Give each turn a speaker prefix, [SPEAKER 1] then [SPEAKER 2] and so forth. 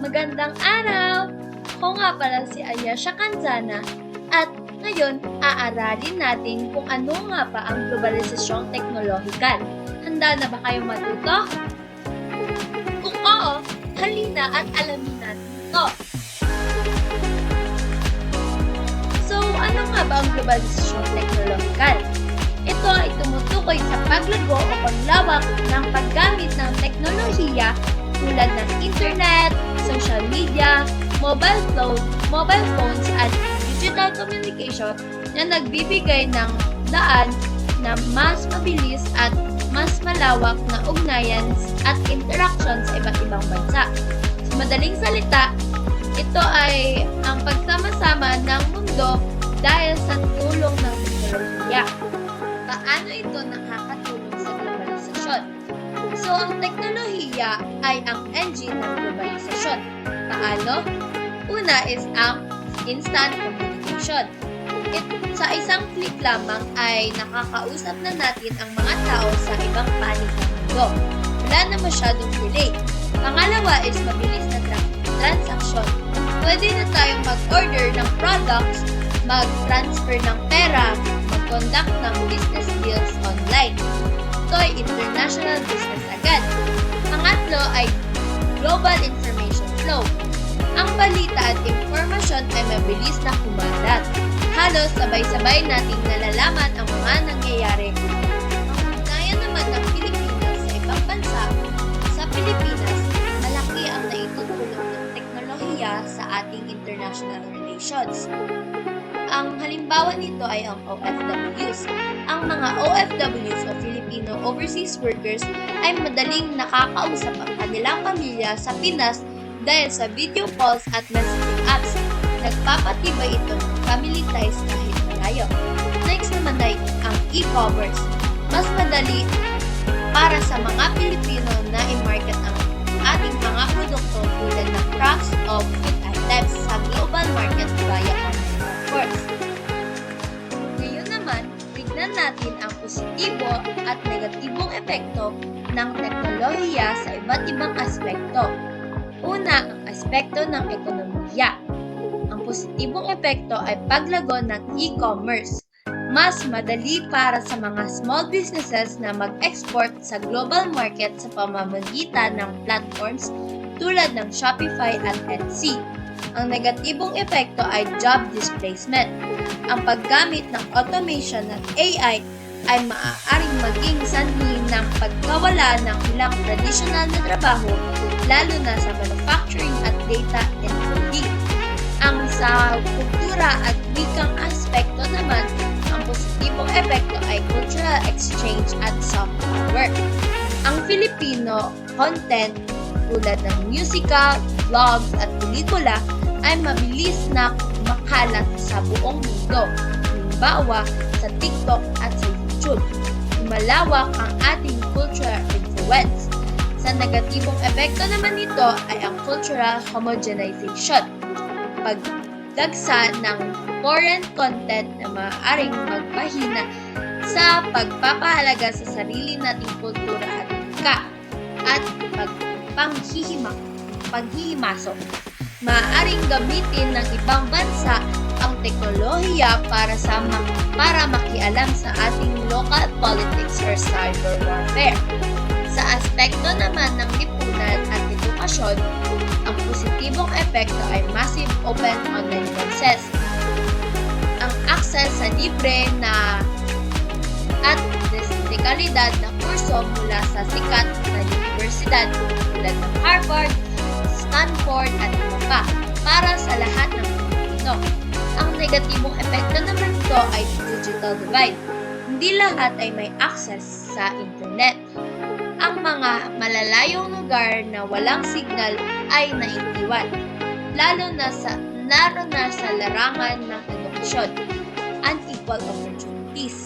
[SPEAKER 1] Magandang araw! Ako nga pala si Ayesha Kanzana at ngayon aaralin natin kung ano nga ba ang globalisasyong teknolohikal. Handa na ba kayo matuto? Kung oo, halina at alamin natin ito. So, ano nga ba ang globalisasyong teknolohikal? Ito ay tumutukoy sa paglago o paglawak ng paggamit ng teknolohiya tulad ng internet, social media, mobile phone, mobile phones at digital communication na nagbibigay ng daan na mas mabilis at mas malawak na ugnayan at interaction sa iba't ibang bansa. Sa madaling salita, ito ay ang pagsama-sama ng mundo dahil sa tulong ng teknolohiya. Paano ito nakakatulong? So, ang teknolohiya ay ang engine ng globalisasyon. Paano? Una is ang instant communication. It, sa isang click lamang ay nakakausap na natin ang mga tao sa ibang panig ng mundo. Wala na masyadong delay. Pangalawa is mabilis na tra- transaksyon. Pwede na tayong mag-order ng products, mag-transfer ng pera, mag-conduct ng business deals online. Ito ay international business agad. Pangatlo ay global information flow. Ang balita at impormasyon ay mabilis na kumalat. Halos sabay-sabay nating nalalaman ang mga nangyayari. Ang ugnayan naman ng Pilipinas sa ibang bansa, sa Pilipinas, malaki ang naitutulong ng teknolohiya sa ating international relations. Ang halimbawa nito ay ang OFWs. Ang mga OFWs o Filipino Overseas Workers ay madaling nakakausap ang kanilang pamilya sa Pinas dahil sa video calls at messaging apps. Nagpapatibay ito ng family ties kahit malayo. Next naman ay ang e-commerce. Mas madali para sa mga Pilipino na i-market ang ating mga produkto tulad ng crafts of food natin ang positibo at negatibong epekto ng teknolohiya sa iba't ibang aspekto. Una, ang aspekto ng ekonomiya. Ang positibong epekto ay paglago ng e-commerce. Mas madali para sa mga small businesses na mag-export sa global market sa pamamagitan ng platforms tulad ng Shopify at Etsy. Ang negatibong epekto ay job displacement. Ang paggamit ng automation at AI ay maaaring maging sanhi ng pagkawala ng ilang traditional na trabaho lalo na sa manufacturing at data encoding. Ang sa kultura at wikang aspekto naman, ang positibong epekto ay cultural exchange at soft power. Ang Filipino content tulad ng musika, vlogs at pelikula ay mabilis na makalat sa buong mundo. Halimbawa, sa TikTok at sa YouTube. Malawak ang ating cultural influence. Sa negatibong epekto naman nito ay ang cultural homogenization. Pagdagsa ng foreign content na maaaring magpahina sa pagpapahalaga sa sarili nating kultura at wika at pagpanghihimak, paghihimasok. Maaaring gamitin ng ibang bansa ang teknolohiya para sa para makialam sa ating local politics or cyber warfare. Sa aspekto naman ng lipunan at edukasyon, ang positibong epekto ay massive open online courses. Ang access sa libre na at dekalidad na kurso mula sa sikat na universidad tulad ng Harvard, Stanford at iba pa para sa lahat ng Pilipino. Ang negatibong epekto naman ito ay digital divide. Hindi lahat ay may access sa internet. Ang mga malalayong lugar na walang signal ay naiiwan, lalo na sa lalo na sa larangan ng edukasyon, unequal opportunities.